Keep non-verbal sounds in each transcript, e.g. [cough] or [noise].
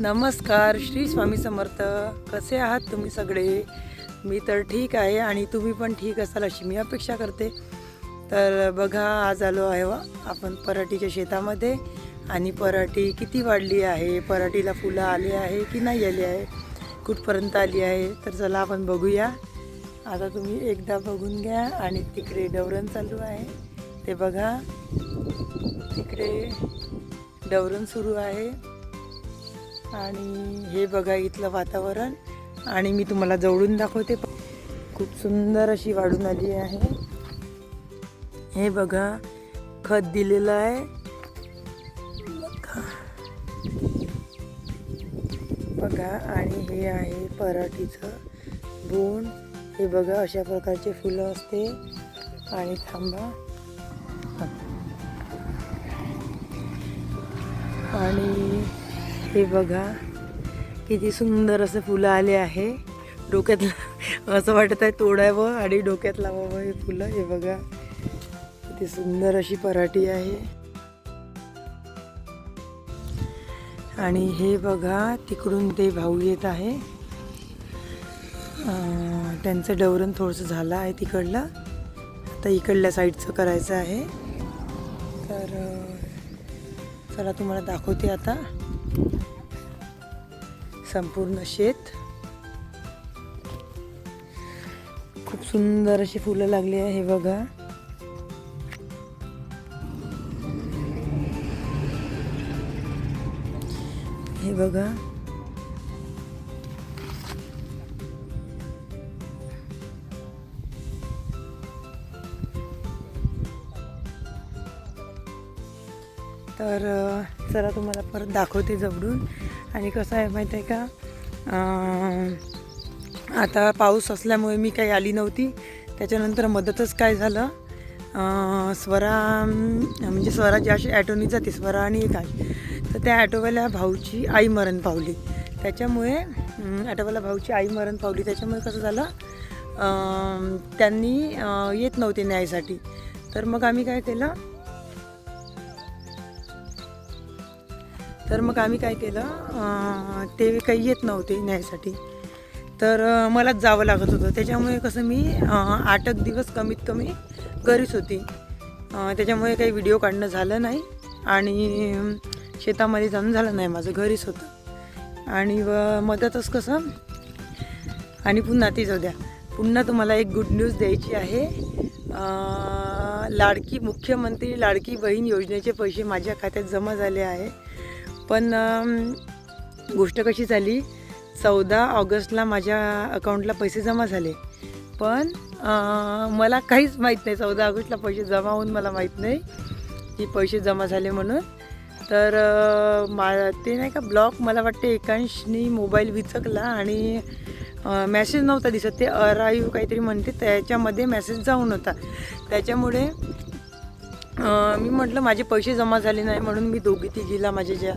नमस्कार श्री स्वामी समर्थ. कसे आहात तुम्ही सगळे? मी तर ठीक आहे आणि तुम्ही पण ठीक असाल अशी मी अपेक्षा करते. तर बघा आज आलो आहे वा आपण पराठीच्या शेतामध्ये आणि पराठी किती वाढली आहे? पराठीला फुलं आली आहे की नाही आली आहे? कुठपर्यंत आली आहे? तर चला आपण बघूया. आता तुम्ही एकदा बघून घ्या आणि तिकडे डवरण चालू आहे. ते बघा. तिकडे डवरण सुरू आहे. आणि हे बघा इथलं वातावरण. आणि मी तुम्हाला जवळून दाखवते. खूप सुंदर अशी वाढून आली आहे. हे बघा खत दिलेलं आहे. बघा. आणि हे आहे पराठीचं बोंड हे बघा अशा प्रकारचे फुलं असते. आणि थांबा. आणि हे बघा किती सुंदर असं फुलं आले आहे. डोक्यात [laughs] असं वाटत आहे तोडावं आणि डोक्यात लावावं हे फुलं. हे बघा किती सुंदर अशी पराठी आहे. आणि हे बघा तिकडून ते भाऊ येत आहे. त्यांचं डवरण थोडंसं झालं आहे तिकडलं. आता इकडल्या साईडचं करायचं आहे. तर चला तुम्हाला दाखवते आता. संपूर्ण शेत. खूप सुंदर अशी फुलं लागली आहे हे बघा. हे बघा. तर चला तुम्हाला परत दाखवते जवळून. आणि कसं आहे माहीत आहे का आता पाऊस असल्यामुळे मी काही आली नव्हती. त्याच्यानंतर मदतच काय झालं? स्वरा म्हणजे स्वरा जी अशी ॲटोनी जाते स्वरा आणि एक आहे तर त्या ॲटोवाल्या भाऊची आई मरण पावली. त्याच्यामुळे ॲटोवाल्या भाऊची आई मरण पावली. त्याच्यामुळे कसं झालं? त्यांनी येत नव्हते न्यायसाठी. तर मग आम्ही काय केलं? तर मग आम्ही काय केलं ते काही येत नव्हते न्यायसाठी. तर मलाच जावं लागत होतं. त्याच्यामुळे कसं मी आठ एक दिवस कमीत कमी घरीच होती. त्याच्यामुळे काही व्हिडिओ काढणं झालं नाही आणि शेतामध्ये जाणं झालं नाही माझं घरीच होतं. आणि व मदतच कसं आणि पुन्हा ती जाऊ द्या. पुन्हा तुम्हाला एक गुड न्यूज द्यायची आहे. लाडकी मुख्यमंत्री लाडकी बहीण योजनेचे पैसे माझ्या खात्यात जमा झाले आहे. पण गोष्ट कशी झाली चौदा ऑगस्टला माझ्या अकाउंटला पैसे जमा झाले. पण मला काहीच माहीत नाही चौदा ऑगस्टला पैसे जमा होऊन मला माहीत नाही की पैसे जमा झाले म्हणून. तर मा ते नाही का ब्लॉक मला वाटते एकांशनी मोबाईल विचकला आणि मॅसेज नव्हता दिसत. ते अराईव काहीतरी म्हणते त्याच्यामध्ये मेसेज जाऊन होता. त्याच्यामुळे मी म्हटलं माझे पैसे जमा झाले नाही म्हणून मी दोघी तिघीला माझ्या ज्या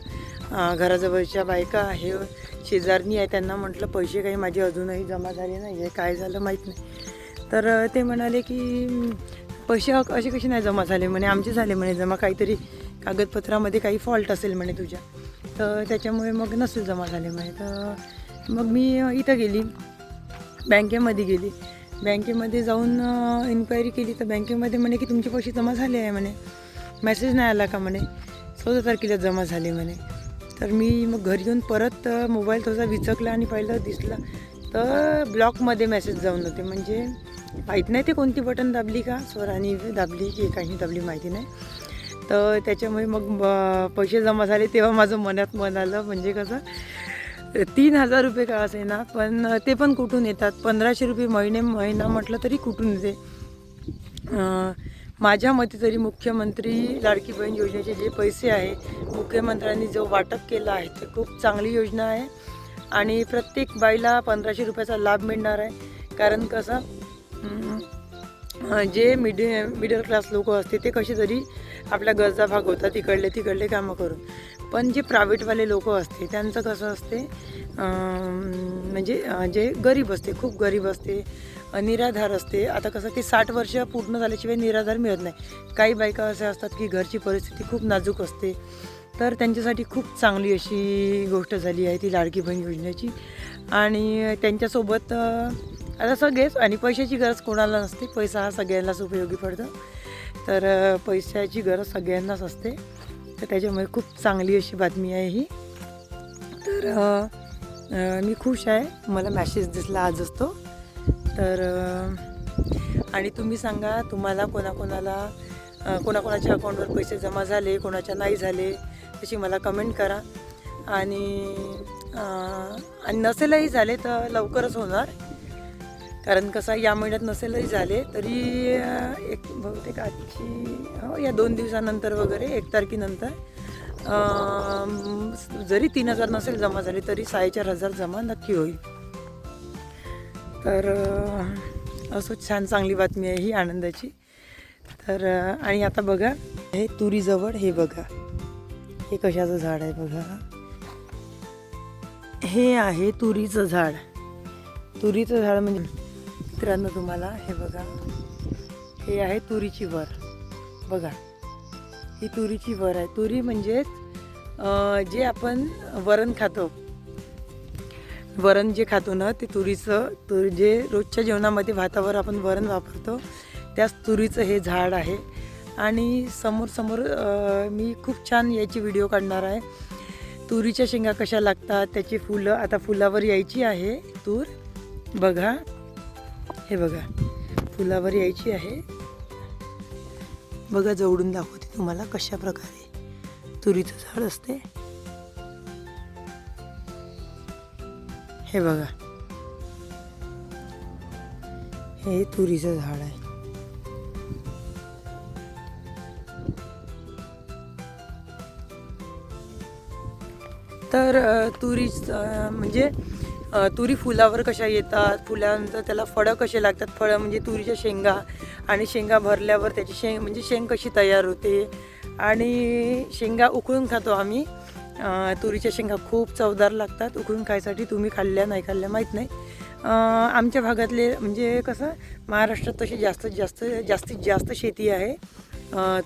घराजवळच्या बायका आहे शेजारनी आहे त्यांना म्हटलं पैसे काही माझे अजूनही जमा झाले नाही आहे काय झालं माहीत नाही. तर ते म्हणाले की पैसे असे कसे नाही जमा झाले म्हणे आमचे झाले म्हणे जमा काहीतरी कागदपत्रामध्ये काही फॉल्ट असेल म्हणे तुझ्या. तर त्याच्यामुळे मग नसेल जमा झाले म्हणे. तर मग मी इथं गेली बँकेमध्ये गेली. बँकेमध्ये जाऊन इन्क्वायरी केली. तर बँकेमध्ये म्हणे की तुमचे पैसे जमा झाले आहे म्हणे. मेसेज नाही आला का म्हणे? चौदा तारखेला जमा झाले म्हणे. तर मी मग घरी येऊन परत मोबाईल थोडासा विचकला आणि पाहिलं दिसला. तर ब्लॉकमध्ये मेसेज जाऊन होते. म्हणजे माहीत नाही ते कोणती बटन दाबली का? स्वरानी दाबली की काही दाबली माहिती नाही. तर त्याच्यामुळे मग ब- पैसे जमा झाले तेव्हा माझं मनात मन आलं. म्हणजे कसं तीन हजार रुपये का असे ना पण ते पण कुठून येतात? पंधराशे रुपये महिने महिना म्हटलं तरी कुठून येते? माझ्या मते तरी मुख्यमंत्री लाडकी बहीण योजनेचे जे पैसे आहे मुख्यमंत्र्यांनी जो वाटप केला आहे ते खूप चांगली योजना आहे. आणि प्रत्येक बाईला पंधराशे रुपयाचा लाभ मिळणार आहे. कारण कसं जे मिडि मिडल क्लास लोक असते ते कसे तरी आपल्या गरजा भागवतात तिकडले तिकडले कामं करून. पण जे प्रायव्हेटवाले लोक असते त्यांचं कसं असते म्हणजे जे गरीब असते खूप गरीब असते निराधार असते. आता कसं ते साठ वर्ष पूर्ण झाल्याशिवाय निराधार मिळत नाही. काही बायका अशा असतात की घरची परिस्थिती खूप नाजूक असते. तर त्यांच्यासाठी खूप चांगली अशी गोष्ट झाली आहे ती लाडकी बहीण योजनेची. आणि त्यांच्यासोबत आता सगळेच आणि पैशाची गरज कोणाला नसते. पैसा हा सगळ्यांनाच उपयोगी पडतो. तर पैशाची गरज सगळ्यांनाच असते. तर त्याच्यामुळे खूप चांगली अशी बातमी आहे ही. तर मी खुश आहे. मला मॅसेज दिसला आजच तो. तर आणि तुम्ही सांगा तुम्हाला कोणाकोणाला कोणाकोणाच्या अकाउंटवर पैसे जमा झाले कोणाच्या नाही झाले तशी मला कमेंट करा. आणि आणि नसेलही झाले तर लवकरच होणार. कारण कसं या महिन्यात नसेलही झाले तरी एक बहुतेक त्याची हो या दोन दिवसानंतर वगैरे एक तारखेनंतर. जरी तीन हजार नसेल जमा झाले तरी साडेचार हजार जमा नक्की होईल. तर असं छान चांगली बातमी आहे ही आनंदाची. तर आणि आता बघा हे तुरीजवळ हे बघा. हे कशाचं झाड आहे बघा? हे आहे तुरीचं झाड. तुरीचं झाड म्हणजे मित्रांनो तुम्हाला हे बघा. हे आहे तुरीची वर. बघा ही तुरीची वर आहे. तुरी म्हणजेच जे आपण वरण खातो. वरण जे खातो ना ते तुरीचं तुर जे रोजच्या जेवणामध्ये भातावर आपण वरण वापरतो त्याच तुरीचं हे झाड आहे. आणि समोर समोर मी खूप छान याची व्हिडिओ काढणार आहे. तुरीच्या शेंगा कशा लागतात त्याची फुलं आता फुलावर यायची आहे तूर. बघा हे बघा फुलावर यायची आहे. बघा जवळून दाखवते तुम्हाला कशा प्रकारे तुरीचं झाड असते. हे बघा. हे तुरीचं झाड आहे. तर तुरीचं म्हणजे तुरी फुलावर कशा येतात? फुलानंतर त्याला फळं कसे लागतात? फळं म्हणजे तुरीच्या शेंगा. आणि शेंगा भरल्यावर त्याची शेंग म्हणजे शेंग कशी तयार होते? आणि शेंगा उकळून खातो आम्ही. तुरीच्या शेंगा खूप चवदार लागतात. उकळून खायसाठी तुम्ही खाल्ल्या नाही खाल्ल्या माहीत नाही. आमच्या भागातले म्हणजे कसं महाराष्ट्रात तशी जास्तीत जास्त जास्तीत जास्त शेती आहे.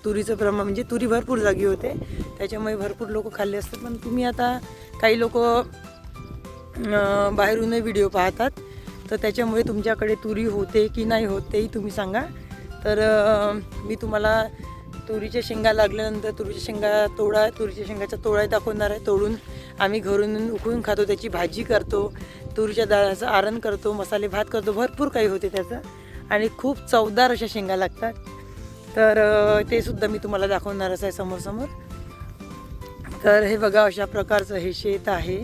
तुरीचं प्रमाण म्हणजे तुरी भरपूर जागी होते. त्याच्यामुळे भरपूर लोक खाल्ले असतात. पण तुम्ही आता काही लोक बाहेरूनही व्हिडिओ पाहतात. तर त्याच्यामुळे तुमच्याकडे तुरी होते की नाही होत तेही तुम्ही सांगा. तर मी तुम्हाला तुरीच्या शेंगा लागल्यानंतर तुरीच्या शेंगा तोडा तुरीच्या शेंगाचा तोडाही दाखवणार आहे. तोडून आम्ही घरून उकळून खातो त्याची भाजी करतो तुरीच्या डाळाचं आरण करतो मसाले भात करतो भरपूर काही होते त्याचं. आणि खूप चवदार अशा शेंगा लागतात. तर ते सुद्धा मी तुम्हाला दाखवणारच आहे समोरसमोर. तर हे बघा अशा प्रकारचं हे शेत आहे.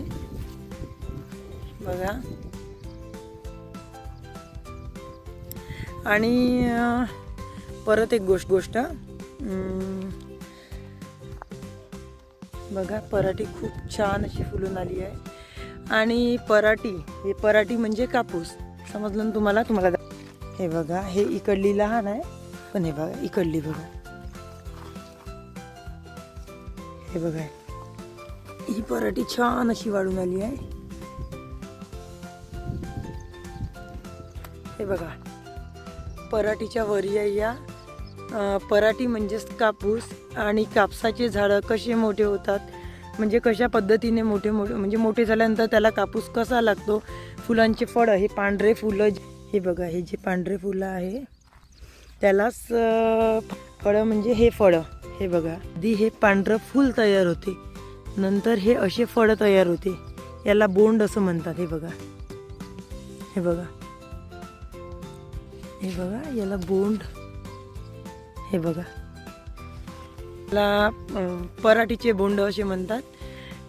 बघा. आणि परत एक गोष्ट गोष्ट. बघा पराठी खूप छान अशी फुलून आली आहे. आणि पराठी हे पराठी म्हणजे कापूस. समजलं ना तुम्हाला? तुम्हाला हे बघा हे इकडली लहान आहे. पण हे बघा इकडली बघा. हे बघा. ही पराठी छान अशी वाढून आली आहे. हे बघा. पराठीच्या वरिया या. पराठी म्हणजेच कापूस आणि कापसाचे झाडं कसे मोठे होतात? म्हणजे कशा पद्धतीने मोठे मोठे म्हणजे मोठे झाल्यानंतर त्याला कापूस कसा लागतो? फुलांचे फळं हे पांढरे फुलं हे बघा हे जे पांढरे फुलं आहे त्यालाच फळं म्हणजे हे फळं हे बघा. आधी हे पांढरं फूल तयार होते. नंतर हे असे फळं तयार होते. याला बोंड असं म्हणतात हे बघा. हे बघा. हे बघा याला बोंड. हे बघा. याला पराठीचे बोंड असे म्हणतात.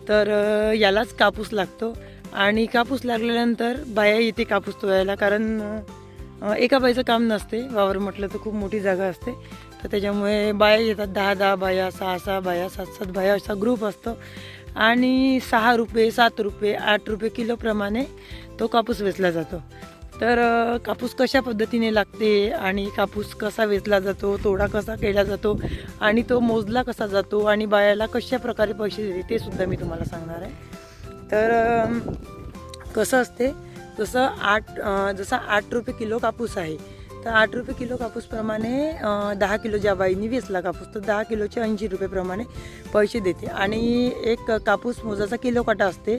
तर यालाच कापूस लागतो. आणि कापूस लागल्यानंतर बाया येते कापूस तोडायला कारण एका बाईचं काम नसते. वावर म्हटलं तर खूप मोठी जागा असते. तर त्याच्यामुळे बाया येतात दहा दहा बाया सहा सहा बाया सात सात बाया असा ग्रुप असतो. आणि सहा रुपये सात रुपये आठ रुपये किलोप्रमाणे तो कापूस वेचला जातो. तर कापूस कशा पद्धतीने लागते आणि कापूस कसा वेचला जातो तोडा कसा केला जातो आणि तो मोजला कसा जातो आणि बायाला कशा प्रकारे पैसे देते ते सुद्धा मी तुम्हाला सांगणार आहे. तर कसं असते जसं आठ जसा आठ रुपये किलो कापूस आहे तर आठ रुपये किलो कापूसप्रमाणे दहा किलो ज्या बाईनी वेचला कापूस तर दहा किलोचे ऐंशी रुपयेप्रमाणे पैसे देते. आणि एक कापूस मोजाचा किलो काटा असते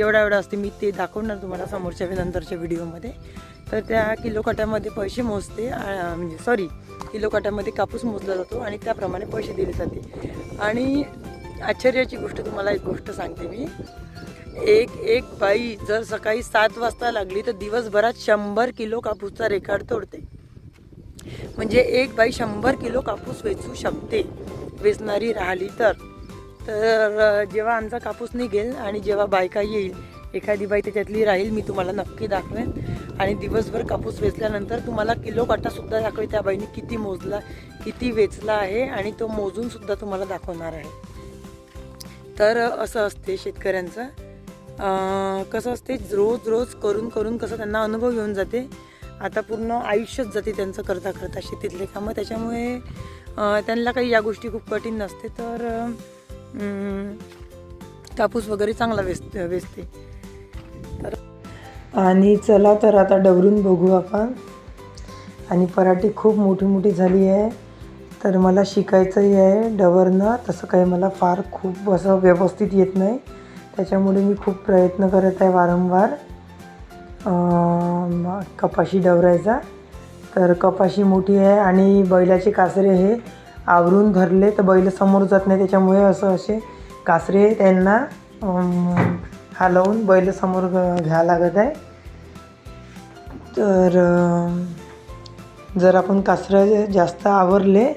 एवढा एवढा असते मी ते दाखवणार तुम्हाला समोरच्या नंतरच्या व्हिडिओमध्ये. तर त्या किलो काट्यामध्ये पैसे मोजते म्हणजे सॉरी किलो काट्यामध्ये कापूस मोजला जातो आणि त्याप्रमाणे पैसे दिले जाते. आणि आश्चर्याची गोष्ट तुम्हाला एक गोष्ट सांगते मी. एक एक बाई जर सकाळी सात वाजता लागली तर दिवसभरात शंभर किलो कापूसचा रेकॉर्ड तोडते. म्हणजे एक बाई शंभर किलो कापूस वेचू शकते वेचणारी राहिली तर. तर जेव्हा आमचा कापूस निघेल आणि जेव्हा बायका येईल एखादी बाई त्याच्यातली राहील मी तुम्हाला नक्की दाखवेन. आणि दिवसभर कापूस वेचल्यानंतर तुम्हाला किलो काटासुद्धा दाखवेल त्या बाईने किती मोजला किती वेचला आहे आणि तो मोजूनसुद्धा तुम्हाला दाखवणार आहे. तर असं असते शेतकऱ्यांचं. कसं असते रोज रोज करून करून कसं त्यांना अनुभव येऊन जाते. आता पूर्ण आयुष्यच जाते त्यांचं करता करता शेतीतले कामं. त्याच्यामुळे त्यांना काही या गोष्टी खूप कठीण नसते. तर कापूस वगैरे चांगला वेच वेचते. तर आणि चला तर आता डवरून बघू आपण. आणि पराठी खूप मोठी मोठी झाली आहे. तर मला शिकायचंही आहे डवरणं. तसं काही मला फार खूप असं व्यवस्थित येत नाही. त्याच्यामुळे मी खूप प्रयत्न करत आहे वारंवार. कपाशी डवरायचा. तर कपाशी मोठी आहे आणि बैलाचे कासरे हे आवरून धरले तर बैल समोर जात नाही. त्याच्यामुळे असं असे कासरे त्यांना हलवून बैल समोर घ्या लागत आहे. तर जर आपण कासरं जास्त आवरले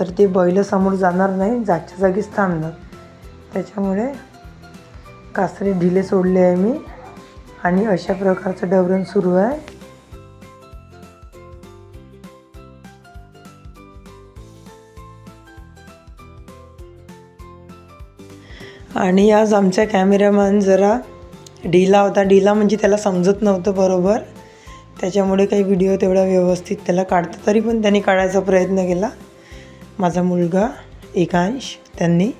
तर ते बैल समोर जाणार नाही जागच्या जागीच थांबणार. त्याच्यामुळे कासरे ढिले सोडले आहे मी. आणि अशा प्रकारचं डवरण सुरू आहे. आणि आज आमचा कॅमेरामॅन जरा ढिला होता. ढिला म्हणजे त्याला समजत नव्हतं बरोबर. त्याच्यामुळे काही व्हिडिओ तेवढा व्यवस्थित त्याला काढता तरी पण त्यांनी काढायचा प्रयत्न केला. माझा मुलगा एकांश त्यांनी.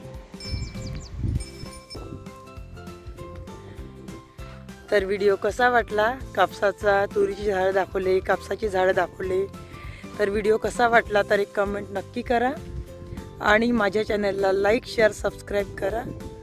तर व्हिडिओ कसा वाटला? कापसाचा तुरीची झाडं दाखवले कापसाची झाडं दाखवले. तर व्हिडिओ कसा वाटला तर एक कमेंट नक्की करा. आणि माझ्या चॅनलला लाईक शेअर सबस्क्राईब करा.